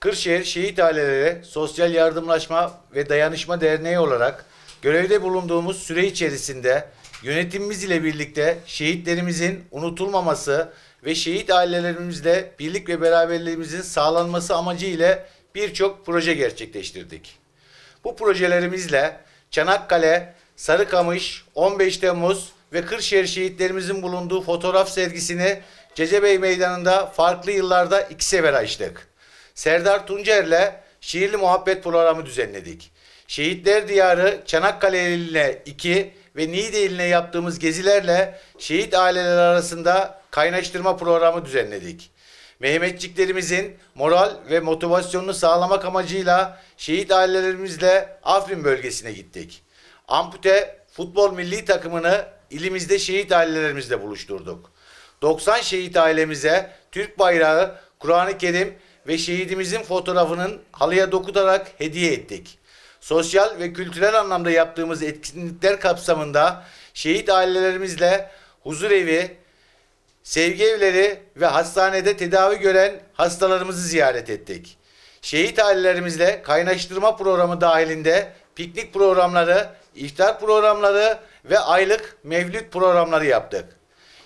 Kırşehir Şehit Aileleri Sosyal Yardımlaşma ve Dayanışma Derneği olarak görevde bulunduğumuz süre içerisinde yönetimimiz ile birlikte şehitlerimizin unutulmaması ve şehit ailelerimizle birlik ve beraberliğimizin sağlanması amacı ile birçok proje gerçekleştirdik. Bu projelerimizle Çanakkale, Sarıkamış, 15 Temmuz ve Kırşehir şehitlerimizin bulunduğu fotoğraf sergisini Cecebey Meydanı'nda farklı yıllarda iki sefer açtık. Serdar Tuncer'le Şiirli Muhabbet programı düzenledik. Şehitler Diyarı Çanakkale iline 2 ve Niğde iline yaptığımız gezilerle şehit aileleri arasında kaynaştırma programı düzenledik. Mehmetçiklerimizin moral ve motivasyonunu sağlamak amacıyla şehit ailelerimizle Afrin bölgesine gittik. Ampute futbol milli takımını ilimizde şehit ailelerimizle buluşturduk. 90 şehit ailemize Türk bayrağı, Kur'an-ı Kerim ve şehidimizin fotoğrafının halıya dokutarak hediye ettik. Sosyal ve kültürel anlamda yaptığımız etkinlikler kapsamında şehit ailelerimizle huzur evi, sevgi evleri ve hastanede tedavi gören hastalarımızı ziyaret ettik. Şehit ailelerimizle kaynaştırma programı dahilinde piknik programları, iftar programları ve aylık mevlüt programları yaptık.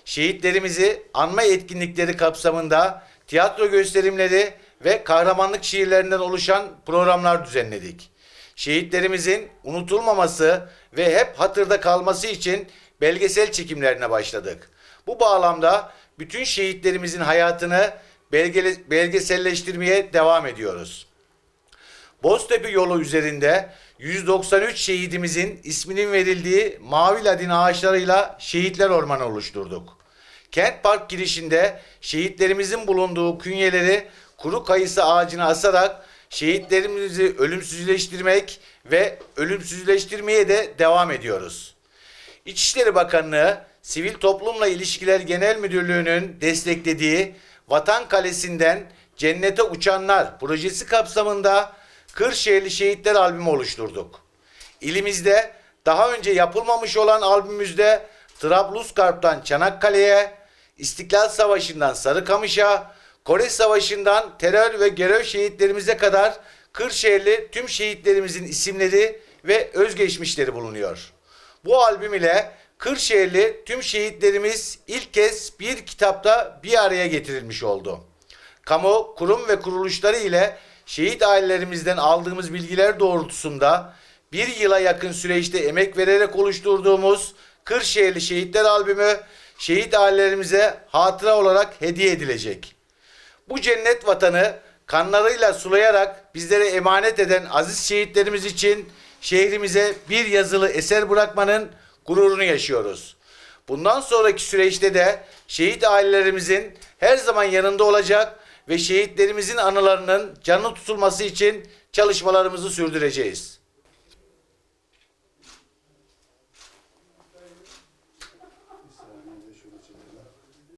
Şehitlerimizi anma etkinlikleri kapsamında tiyatro gösterimleri ve kahramanlık şiirlerinden oluşan programlar düzenledik. Şehitlerimizin unutulmaması ve hep hatırda kalması için belgesel çekimlerine başladık. Bu bağlamda bütün şehitlerimizin hayatını belgele- belgeselleştirmeye devam ediyoruz. Boztepe yolu üzerinde 193 şehidimizin isminin verildiği mavi ladin ağaçlarıyla şehitler ormanı oluşturduk. Kent Park girişinde şehitlerimizin bulunduğu künyeleri kuru kayısı ağacına asarak şehitlerimizi ölümsüzleştirmek ve ölümsüzleştirmeye de devam ediyoruz. İçişleri Bakanlığı Sivil Toplumla İlişkiler Genel Müdürlüğü'nün desteklediği Vatan Kalesi'nden Cennete Uçanlar projesi kapsamında Kırşehirli Şehitler albümü oluşturduk. İlimizde daha önce yapılmamış olan albümümüzde Trablusgarp'tan Çanakkale'ye, İstiklal Savaşı'ndan Sarıkamış'a, Kore Savaşı'ndan terör ve görev şehitlerimize kadar Kırşehirli tüm şehitlerimizin isimleri ve özgeçmişleri bulunuyor. Bu albüm ile Kırşehirli tüm şehitlerimiz ilk kez bir kitapta bir araya getirilmiş oldu. Kamu, kurum ve kuruluşları ile şehit ailelerimizden aldığımız bilgiler doğrultusunda bir yıla yakın süreçte emek vererek oluşturduğumuz Kırşehirli Şehitler Albümü şehit ailelerimize hatıra olarak hediye edilecek. Bu cennet vatanı kanlarıyla sulayarak bizlere emanet eden aziz şehitlerimiz için şehrimize bir yazılı eser bırakmanın gururunu yaşıyoruz. Bundan sonraki süreçte de şehit ailelerimizin her zaman yanında olacak ve şehitlerimizin anılarının canlı tutulması için çalışmalarımızı sürdüreceğiz.